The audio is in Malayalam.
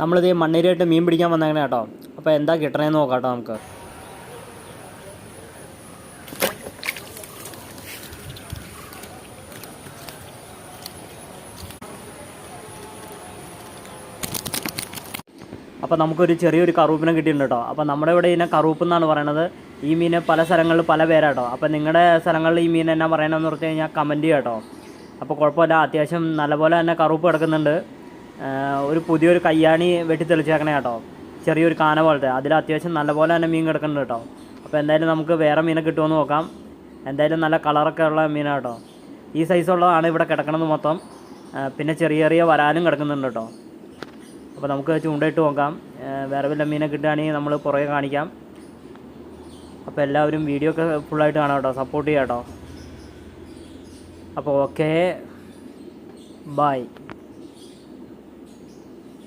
നമ്മളിത് മണ്ണേരിയായിട്ട് മീൻ പിടിക്കാൻ വന്നേക്കണേ കേട്ടോ. അപ്പോൾ എന്താ കിട്ടണേന്ന് നോക്കാം കേട്ടോ നമുക്ക്. അപ്പോൾ നമുക്കൊരു ചെറിയൊരു കറൂപ്പിനെ കിട്ടിയിട്ടുണ്ട് കേട്ടോ. അപ്പോൾ നമ്മുടെ ഇവിടെ ഇതിനെ കറൂപ്പ് എന്നാണ് പറയണത്. ഈ മീന് പല സ്ഥലങ്ങളിൽ പല പേരാട്ടോ അപ്പോൾ നിങ്ങളുടെ സ്ഥലങ്ങളിൽ ഈ മീൻ എന്നാ പറയണമെന്ന് പറഞ്ഞു കഴിഞ്ഞാൽ കമന്റ് ചെയ്യാം കേട്ടോ. അപ്പോൾ കുഴപ്പമില്ല. അത്യാവശ്യം നല്ലപോലെ തന്നെ കറുപ്പ് കിടക്കുന്നുണ്ട്. ഒരു പുതിയൊരു കയ്യാണി വെട്ടി തെളിച്ചേക്കണേ കേട്ടോ. ചെറിയൊരു കാന പോലത്തെ. അതിൽ അത്യാവശ്യം നല്ലപോലെ തന്നെ മീൻ കിടക്കുന്നുണ്ട് കേട്ടോ. അപ്പോൾ എന്തായാലും നമുക്ക് വേറെ മീനെ കിട്ടുമെന്ന് നോക്കാം. എന്തായാലും നല്ല കളറൊക്കെ ഉള്ള മീനാണ് കേട്ടോ. ഈ സൈസുള്ളതാണ് ഇവിടെ കിടക്കണത് മൊത്തം. പിന്നെ ചെറിയ ചെറിയ വരാനും കിടക്കുന്നുണ്ട് കേട്ടോ. അപ്പോൾ നമുക്ക് ചൂണ്ടയിട്ട് നോക്കാം. വേറെ വല്ല മീനെ കിട്ടുകയാണെങ്കിൽ നമ്മൾ പുറകെ കാണിക്കാം. അപ്പോൾ എല്ലാവരും വീഡിയോ ഒക്കെ ഫുള്ളായിട്ട് കാണാം കേട്ടോ. സപ്പോർട്ട് ചെയ്യാം കേട്ടോ. അപ്പോൾ ഓക്കേ ബായ്